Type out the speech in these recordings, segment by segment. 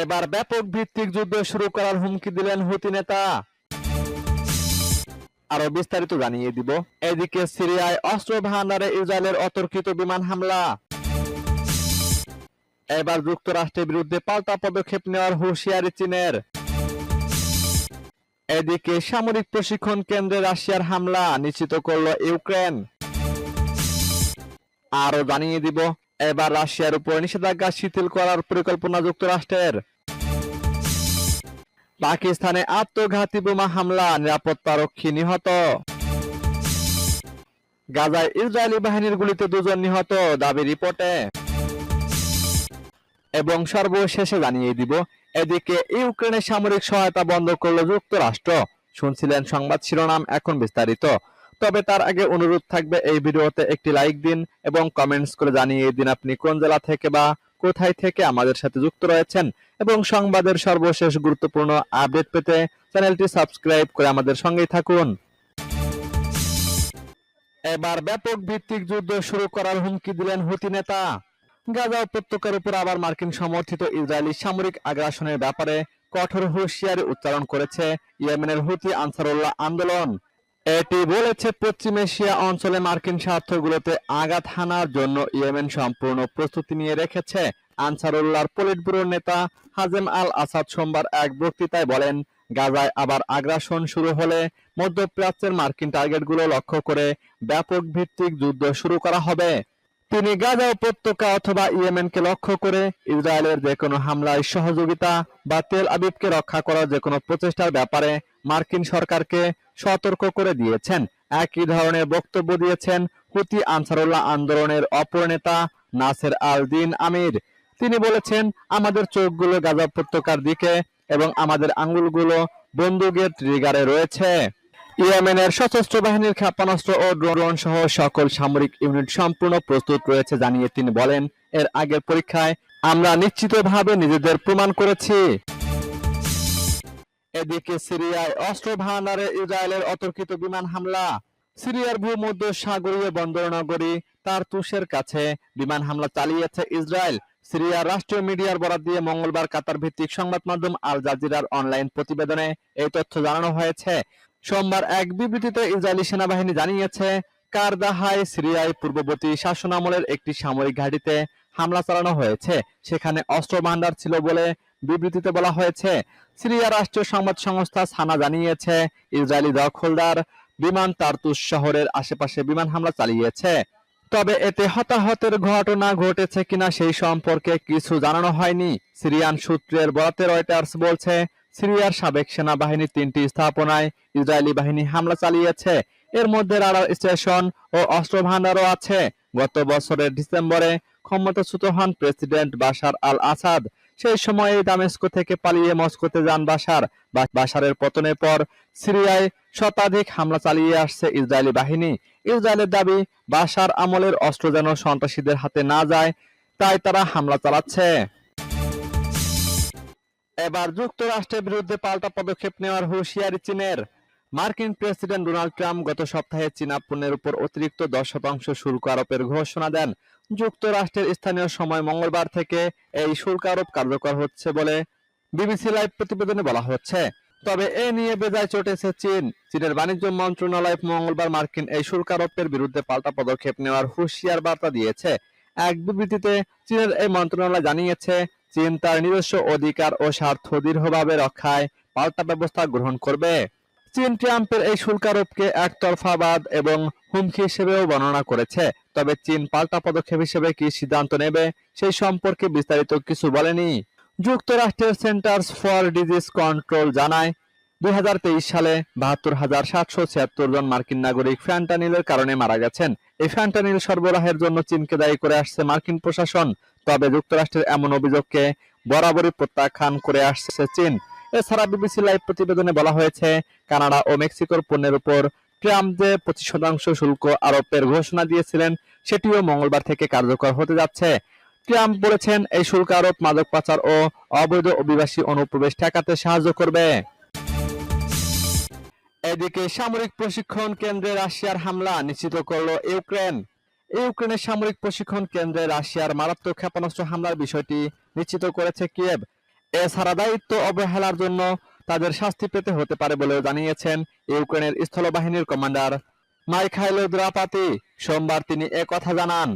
এবার ব্যাপক ভিত্তিক যুদ্ধ শুরু করার হুমকি দিলেন হুতি নেতা। আরও বিস্তারিত জানিয়ে দিব। এদিকে সিরিয়ায় অস্ত্র ভান্ডারে ইসরায়েলের অতর্কিত বিমান হামলা। এবার যুক্তরাষ্ট্রের বিরুদ্ধে পাল্টা পদক্ষেপ নেওয়ার হুঁশিয়ারি চীনের। এদিকে সামরিক প্রশিক্ষণ কেন্দ্রে রাশিয়ার হামলা নিশ্চিত করল ইউক্রেন। আরও জানিয়ে দিব এবার রাশিয়ার উপর নিষেধাজ্ঞা শিথিল করার পরিকল্পনা যুক্তরাষ্ট্রের। পাকিস্তানে আত্মঘাতী বোমা হামলা, নিরাপত্তারক্ষী নিহত। গাজায় ইসরায়েলি বাহিনীর গুলিতে দুজন নিহত, দাবি রিপোর্টে। এবং সর্বশেষে জানিয়ে দিব, এদিকে ইউক্রেনের সামরিক সহায়তা বন্ধ করল যুক্তরাষ্ট্র। শুনছিলেন সংবাদ শিরোনাম এখন বিস্তারিত। তবে তার আগে অনুরোধ থাকবে এই ভিডিওতে একটি লাইক দিন এবং কমেন্টস করে জানিয়ে দিন আপনি কোন জেলা থেকে বা কোথায় থেকে আমাদের সাথে যুক্ত রয়েছেন। এবং সংবাদের সর্বশেষ গুরুত্বপূর্ণ আপডেট পেতে চ্যানেলটি সাবস্ক্রাইব করে আমাদের সঙ্গেই থাকুন। এবার ব্যাপক ভিত্তিক যুদ্ধ শুরু করার হুমকি দিলেন হুতি নেতা। গাজা উপত্যকার উপর আবার মার্কিন সমর্থিত ইসরায়েলি সামরিক আগ্রাসনের ব্যাপারে কঠোর হুঁশিয়ারি উচ্চারণ করেছে ইয়েমেনের হুতি আনসারুল্লাহ আন্দোলন। এটি বলেছে পশ্চিম এশিয়া অঞ্চলে মার্কিন স্বার্থগুলোতে আঘাত হানার জন্য ইয়েমেন সম্পূর্ণ প্রস্তুতি নিয়ে রেখেছে। আনসারুল্লাহর পলিট ব্যুরোর নেতা হাজেম আল আসাদ সোমবার এক বক্তৃতায় বলেন, গাজায় আবার আগ্রাসন শুরু হলে মধ্যপ্রাচ্যের মার্কিন টার্গেটগুলো লক্ষ্য করে ব্যাপক ভিত্তিক যুদ্ধ শুরু করা হবে। তিনি গাজা উপত্যকা অথবা ইয়েমেনকে লক্ষ্য করে ইসরায়েলের যে কোনো হামলায় সহযোগিতা বা তেল আবিবকে রক্ষা করার যে কোনো প্রচেষ্টার ব্যাপারে মার্কিন সরকারকে সতর্ক করে দিয়েছেন। একই ধরনের বক্তব্য দিয়েছেন হুতি আনসারুল্লাহ আন্দোলনের অপর নেতা নাসের আল দিন আমির। তিনি বলেছেন, আমাদের চোখগুলো গাজা উপত্যকার দিকে এবং আমাদের আঙ্গুলগুলো বন্দুকের ট্রিগারে রয়েছে। ইয়েমেনের সশস্ত্র বাহিনীর ক্ষেপণাস্ত্র ও ড্রোন সহ সকল সামরিক ইউনিট সম্পূর্ণ প্রস্তুত রয়েছে জানিয়ে তিনি বলেন, এর আগের পরীক্ষায় আমরা নিশ্চিতভাবে নিজেদের প্রমাণ করেছি। এদিকে সিরিয়ায় অস্ত্র ভান্ডারে ইসরায়েলের অতর্কিত বিমান হামলা। সিরিয়ার ভূমধ্য সাগরীয় বন্দর নগরী তার তুষের কাছে বিমান হামলা চালিয়েছে ইসরায়েল। সিরিয়ার রাষ্ট্রীয় মিডিয়ার বরাদ দিয়ে মঙ্গলবার কাতার ভিত্তিক সংবাদ মাধ্যম আল জাজিরার অনলাইন প্রতিবেদনে এই তথ্য জানানো হয়েছে। সোমবার এক বিবৃতিতে ইসরায়েলি সেনাবাহিনী জানিয়েছে, কারদাহায় সিরিয়ায় পূর্ববর্তী শাসনামলের একটি সামরিক ঘাঁটিতে হামলা চালানো হয়েছে। সেখানে অস্ত্র ভান্ডার ছিল বলে বিবৃতিতে বলা হয়েছে, সিরিয়া রাষ্ট্রীয় সংবাদ সংস্থা সানা জানিয়েছে, ইসরায়েলি দখলদার বিমান তারতুস শহরের আশেপাশে বিমান হামলা চালিয়েছে। তবে এতে হতাহতের ঘটনা ঘটেছে কিনা সেই সম্পর্কে কিছু জানানো হয়নি। সিরিয়ান সূত্রের বরাতে রয়টার্স বলছে, সিরিয়ার সাবেক সেনাবাহিনী তিনটি স্থাপনায় ইসরায়েলি বাহিনী হামলা চালিয়েছে। এর মধ্যে রাডার স্টেশন ও অস্ত্র ভান্ডারও আছে। গত বছরের ডিসেম্বরে ক্ষমতাচ্যুত হন প্রেসিডেন্ট বাশার আল আসাদ সেই সময়ে দামেস্কো থেকে পালিয়ে মস্কোতে যান বাশার। বা- বাশারের পতনের পর সিরিয়ায় শতাধিক হামলা চালিয়ে আসছে ইসরায়েলি বাহিনী। ইসরায়েলের দাবি বাসার আমলের অস্ত্র যেন সন্ত্রাসীদের হাতে না যায়, তাই তারা হামলা চালাচ্ছে। এবার যুক্তরাষ্ট্রের বিরুদ্ধে পাল্টা পদক্ষেপ নেওয়ার হুঁশিয়ারি চীনের। মার্কিন প্রেসিডেন্ট ডোনাল্ড ট্রাম্প গত সপ্তাহে চীনা পণ্যের উপর অতিরিক্ত দশ শতাংশ শুল্ক আরোপের ঘোষণা দেন। যুক্তরাষ্ট্রের স্থানীয় সময় মঙ্গলবার থেকে এই শুল্ক আরোপ কার্যকর হচ্ছে বলে বিবিসি লাইভ প্রতিবেদনে বলা হচ্ছে। তবে এ নিয়ে বেজায় চটেছে চীন। চীনের বাণিজ্য মন্ত্রণালয় মঙ্গলবার মার্কিন এই শুল্ক আরোপের বিরুদ্ধে পাল্টা পদক্ষেপ নেওয়ার হুঁশিয়ার বার্তা দিয়েছে। এক বিবৃতিতে চীনের এই মন্ত্রণালয় জানিয়েছে, চীন তার নিজস্ব অধিকার ও স্বার্থ দৃঢ়ভাবে রক্ষায় পাল্টা ব্যবস্থা গ্রহণ করবে। চীন ট্রাম্পের এই শুল্ক আরোপকে একতরফাবাদ এবং হুমকি হিসেবেও বর্ণনা করেছে। তবে চীন পাল্টা পদক্ষেপ হিসেবে কি সিদ্ধান্ত নেবে, সেই সম্পর্কে বিস্তারিত কিছু বলেনি। যুক্তরাষ্ট্রের সেন্টার্স ফর ডিজিজ কন্ট্রোল জানায় দুই সালে বাহাত্তর হাজার সাতশো ছিয়াত্তর জন মার্কিন নাগরিক ফ্যান্টানিলের কারণে মারা গেছেন। এই ফ্যান্টানিল সরবরাহের জন্য চীনকে দায়ী করে আসছে মার্কিন প্রশাসন। তবে যুক্তরাষ্ট্রের এমন অভিযোগকে বরাবরই প্রত্যাখ্যান করে আসছে চীন। এছাড়া বিবিসি লাইভ প্রতিবেদনে বলা হয়েছে, কানাডা ও মেক্সিকোর পণ্যের উপর ট্রাম্প যে পঁচিশ শতাংশ শুল্ক আরোপের ঘোষণা দিয়েছিলেন, সেটিও মঙ্গলবার থেকে কার্যকর হতে যাচ্ছে। ট্রাম্প বলেছেন, এই শুল্ক আরোপ মাদক পাচার ও অবৈধ অভিবাসী অনুপ্রবেশ ঠেকাতে সাহায্য করবে। এদিকে সামরিক প্রশিক্ষণ কেন্দ্রে রাশিয়ার হামলা নিশ্চিত করল ইউক্রেন। ইউক্রেনের সামরিক প্রশিক্ষণ কেন্দ্রে রাশিয়ার মারাত্মক ক্ষেপণাস্ত্র হামলার বিষয়টি নিশ্চিত করেছে কিয়েভ। এছাড়া দায়িত্ব অবহেলার জন্য তাদের শাস্তি পেতে হতে পারে বলেও জানিয়েছেন ইউক্রেনের স্থলবাহিনীর কমান্ডার। মাইখাইলো দ্রাপাতি, সোমবার তিনি কথা জানান।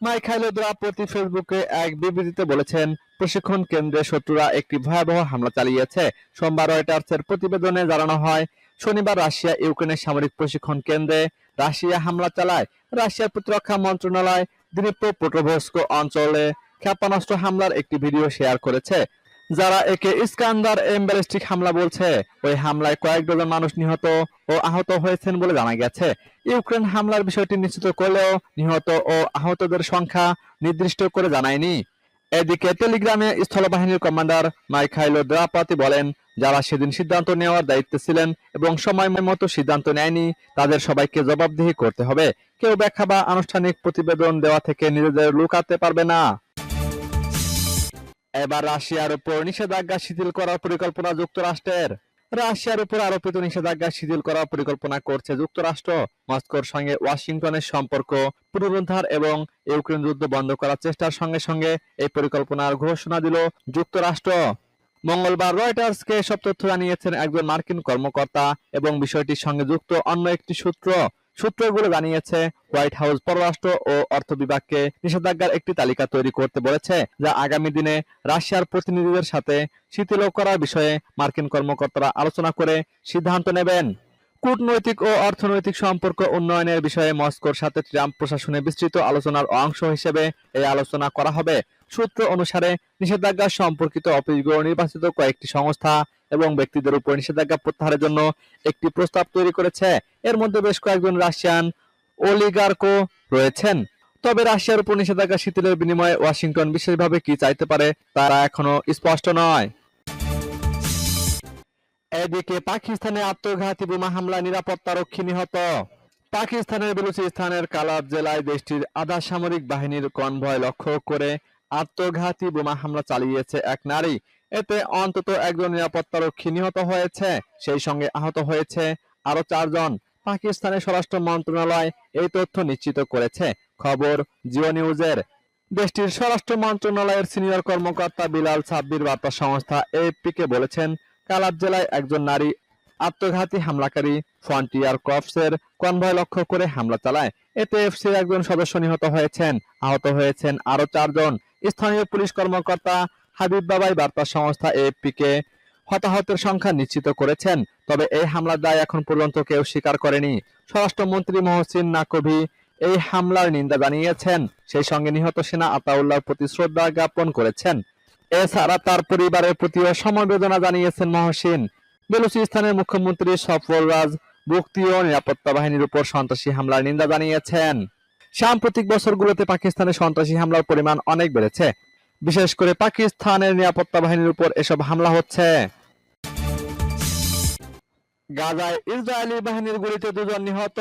মাইখাইলো দ্রাপতি ফেসবুকে এক বিবৃতিতে বলেছেন, প্রশিক্ষণ কেন্দ্রে শত্রুরা একটি ভয়াবহ হামলা চালিয়েছে। সোমবার রয়টার্সের প্রতিবেদনে জানানো হয়, শনিবার রাশিয়া ইউক্রেনের সামরিক প্রশিক্ষণ কেন্দ্রে রাশিয়া হামলা চালায়। রাশিয়ার প্রতিরক্ষা মন্ত্রণালয় দিনিপ্রো পোটোভস্ক অঞ্চলে ক্ষেপণাস্ত্র হামলার একটি ভিডিও শেয়ার করেছে। যারা একে ইস্কান্দার এম ব্যালিস্টিক হামলা বলছে, ওই হামলায় কয়েক ডজন মানুষ নিহত ও আহত হয়েছেন বলে জানা গেছে। ইউক্রেন হামলার বিষয়টি নিশ্চিত করলেও নিহত ও আহতদের সংখ্যা নির্দিষ্ট করে জানায়নি। এদিকে টেলিগ্রামে স্থলবাহিনীর কমান্ডার মাইখাইলো দ্রাপাতি বলেন, যারা সেদিন সিদ্ধান্ত নেওয়ার দায়িত্বে ছিলেন এবং সময় মতো সিদ্ধান্ত নেয়নি, তাদের সবাইকে জবাবদিহি করতে হবে। কেউ ব্যাখ্যা বা আনুষ্ঠানিক প্রতিবেদন দেওয়া থেকে নিজেদের লুকাতে পারবে না। এবার রাশিয়ার উপর নিষেধাজ্ঞা শিথিল করার পরিকল্পনা যুক্তরাষ্ট্রের। রাশিয়ার উপর আরোপিত নিষেধাজ্ঞা শিথিল করার পরিকল্পনা করছে যুক্তরাষ্ট্র। মস্কোর সঙ্গে ওয়াশিংটনের সম্পর্ক, পুনরুদ্ধার এবং ইউক্রেন যুদ্ধ বন্ধ করার চেষ্টার সঙ্গে সঙ্গে এই পরিকল্পনার ঘোষণা দিল যুক্তরাষ্ট্র। মঙ্গলবার রয়টার্সকে এসব তথ্য জানিয়েছেন একজন মার্কিন কর্মকর্তা এবং বিষয়টির সঙ্গে যুক্ত অন্য একটি সূত্র। সূত্রগুলো জানিয়েছে হোয়াইট হাউস পররাষ্ট্র ও অর্থ বিভাগকে নিষেধাজ্ঞার একটি তালিকা তৈরি করতে বলেছে, যা আগামী দিনে রাশিয়ার প্রতিনিধিদের সাথে শিথিল করার বিষয়ে মার্কিন কর্মকর্তারা আলোচনা করে সিদ্ধান্ত নেবেন। কূটনৈতিক ও অর্থনৈতিক সম্পর্ক উন্নয়নের বিষয়ে মস্কোর সাথে ট্রাম্প প্রশাসনে বিস্তৃত আলোচনার অংশ হিসেবে এই আলোচনা করা হবে। সূত্র অনুসারে নিষেধাজ্ঞা সম্পর্কিত অফিসগুলো নির্বাচিত কয়েকটি সংস্থা এবং ব্যক্তিদের উপর নিষেধাজ্ঞা প্রত্যাহারের জন্য একটি প্রস্তাব তৈরি করেছে। এর মধ্যে বেশ কয়েকজন রাশিয়ান অলিগার্কও রয়েছেন। তবে রাশিয়ার উপর নিষেধাজ্ঞা শিথিলের বিনিময়ে ওয়াশিংটন বিশেষভাবে কি চাইতে পারে তারা এখনও স্পষ্ট নয়। এদিকে পাকিস্তানে আত্মঘাতী বোমা হামলা নিরাপত্তারক্ষী নিহত। পাকিস্তানের বেলুচিস্তানের কালাব জেলায় দেশটির আধা সামরিক বাহিনীর কনভয় লক্ষ্য করে আত্মঘাতী বোমা হামলা চালিয়েছে এক নারী। এতে অন্তত একজন নিরাপত্তারক্ষী নিহত হয়েছে, সেই সঙ্গে আহত হয়েছে আরও চারজন। পাকিস্তানের স্বরাষ্ট্র মন্ত্রণালয় এই তথ্য নিশ্চিত করেছে। খবর জিও নিউজের। দেশটির স্বরাষ্ট্র মন্ত্রণালয়ের সিনিয়র কর্মকর্তা বিলাল সাব্বির বার্তা সংস্থা এএফপি কে বলেছেন, কালাব জেলায় একজন নারী আত্মঘাতী হামলাকারী ফ্রন্টিয়ার কর্পসের কনভয় লক্ষ্য করে হামলা চালায়। এতে এফসির একজন সদস্য নিহত হয়েছেন। আহত হয়েছেন আরও চারজন। স্থানীয় পুলিশ কর্মকর্তা হাবিব বাবাই বার্তা সংস্থা এএফপি কে হতাহতের সংখ্যা নিশ্চিত করেছেন, তবে এই হামলার দায় এখন পর্যন্ত কেউ স্বীকার করেনি। স্বরাষ্ট্রমন্ত্রী মহসিন নাকভি এই হামলার নিন্দা জানিয়েছেন। সেই সঙ্গে নিহত সেনা আতাউল্লাহর প্রতি শ্রদ্ধা জ্ঞাপন করেছেন। এছাড়া তার পরিবারের প্রতিও সমবেদনা জানিয়েছেন মহসিন। বেলুচিস্তানের মুখ্যমন্ত্রী সফররাজ বুক্তিও নিরাপত্তা বাহিনীর উপর সন্ত্রাসী হামলার নিন্দা জানিয়েছেন। সাম্প্রতিক বছরগুলোতে পাকিস্তানে সন্ত্রাসী হামলার পরিমাণ অনেক বেড়েছে। বিশেষ করে পাকিস্তানের নিরাপত্তা বাহিনীর উপর এসব হামলা হচ্ছে। গাজায় ইসরায়েলি বাহিনীর গুলিতে দুজন নিহত।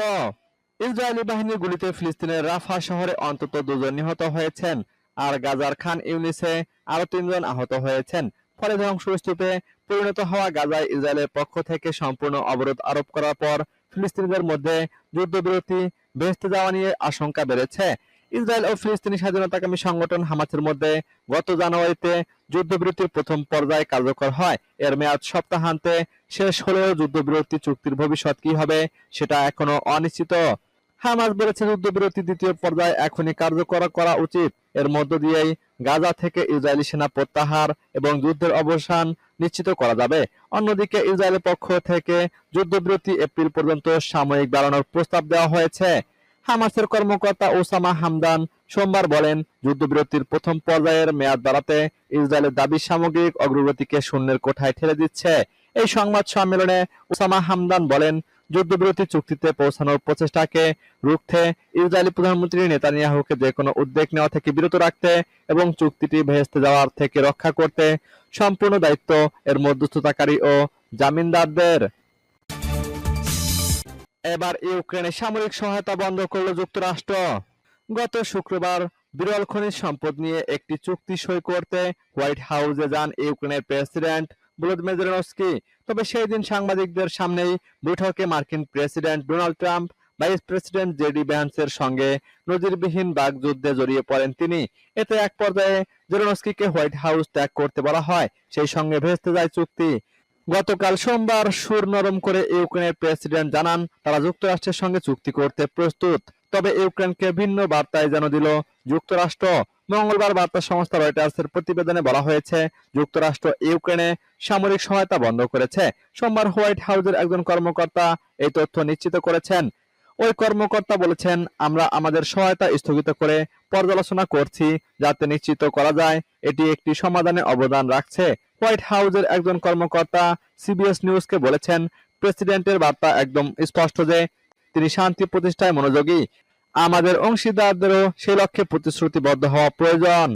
ইসরায়েলি বাহিনীর গুলিতে ফিলিস্তিনের রাফা শহরে অন্তত দুজন নিহত হয়েছেন। আর গাজার খান ইউনিসে আরও তিনজন আহত হয়েছেন। ফলে ধ্বংসস্তূপে পরিণত হওয়া গাজায় ইসরায়েলের পক্ষ থেকে সম্পূর্ণ অবরোধ আরোপ করার পর ফিলিস্তিনিদের মধ্যে যুদ্ধবিরতি ভেস্তে যাওয়া নিয়ে আশঙ্কা বেড়েছে। ইসরায়েল ও ফিলিস্তিনি স্বাধীনতাকামী সংগঠন হামাসের মধ্যে গত জানুয়ারিতে যুদ্ধবিরতির প্রথম পর্যায়ে কার্যকর হয়। এর মেয়াদ সপ্তাহান্তে শেষ হলেও যুদ্ধবিরতি চুক্তির ভবিষ্যৎ কি হবে সেটা এখনও অনিশ্চিত। হামাস বলেছে যুদ্ধবিরতি দ্বিতীয় পর্যায়ে এখনই কার্যকর করা উচিত। এর মধ্য দিয়েই গাজা থেকে ইসরায়েলি সেনা প্রত্যাহার এবং যুদ্ধের অবসান নিশ্চিত করা যাবে। অন্যদিকে ইসরায়েলের পক্ষ থেকে যুদ্ধবিরতি এপ্রিল পর্যন্ত সাময়িক বাড়ানোর প্রস্তাব দেওয়া হয়েছে। হামাসের কর্মকর্তা ওসামা হামদান সোমবার বলেন, যুদ্ধবিরতির প্রথম পর্যায়ের মেয়াদ বাড়াতে ইসরায়েলের দাবি সামগ্রিক অগ্রগতিকে শূন্যের কোঠায় ঠেলে দিচ্ছে। এই সংবাদ সম্মেলনে ওসামা হামদান বলেন যুদ্ধবিরতি চুক্তিতে পৌঁছানোর প্রচেষ্টাকে রুখতে ইসরায়েলি প্রধানমন্ত্রী নেতানিয়াহুকে যে কোনো উদ্যোগ নেওয়া থেকে বিরত রাখতে এবং চুক্তিটি ভেস্তে যাওয়ার থেকে রক্ষা করতে সম্পূর্ণ দায়িত্ব এর মধ্যস্থতাকারী ও জামিনদারদের। এবার ইউক্রেনে সামরিক সহায়তা বন্ধ করল যুক্তরাষ্ট্র। গত শুক্রবার বিরল খনিজ সম্পদ নিয়ে একটি চুক্তি সই করতে হোয়াইট হাউসে যান ইউক্রেনের প্রেসিডেন্ট ভলোদিমির জেলেনস্কি তবে সেই দিন সাংবাদিকদের সামনেই বৈঠকে মার্কিন president Donald Trump, vice president JD ভ্যান্সের সঙ্গে নজিরবিহীন বাগযুদ্ধে জড়িয়ে পড়েন তিনি। এতে এক পর্যায়ে জেরোনস্কিকে হোয়াইট হাউস ত্যাগ করতে বলা হয়, সেই সঙ্গে ভেস্তে যায় চুক্তি। গতকাল সোমবার সুর নরম করে ইউক্রেনের প্রেসিডেন্ট জানান, তারা যুক্তরাষ্ট্রের সঙ্গে চুক্তি করতে প্রস্তুত। তবে ইউক্রেনকে ভিন্ন বার্তায় যেন দিল যুক্তরাষ্ট্র। মঙ্গলবার বার্তা সংস্থা রয়টার্সের প্রতিবেদনে বলা হয়েছে, যুক্তরাষ্ট্র ইউক্রেনে সামরিক সহায়তা বন্ধ করেছে। সোমবার হোয়াইট হাউসের একজন কর্মকর্তা এই তথ্য নিশ্চিত করেছেন। ওই কর্মকর্তা বলেছেন, আমরা আমাদের সহায়তা স্থগিত করে পর্যালোচনা করছি, যাতে নিশ্চিত করা যায় এটি একটি সমাধানে অবদান রাখছে। হোয়াইট হাউসের একজন কর্মকর্তা সিবিএস নিউজকে বলেছেন, প্রেসিডেন্টের বার্তা একদম স্পষ্ট যে তিনি শান্তি প্রতিষ্ঠায় মনোযোগী। আমাদের অংশীদারদেরও সেই লক্ষ্যে প্রতিশ্রুতিবদ্ধ হওয়া প্রয়োজন।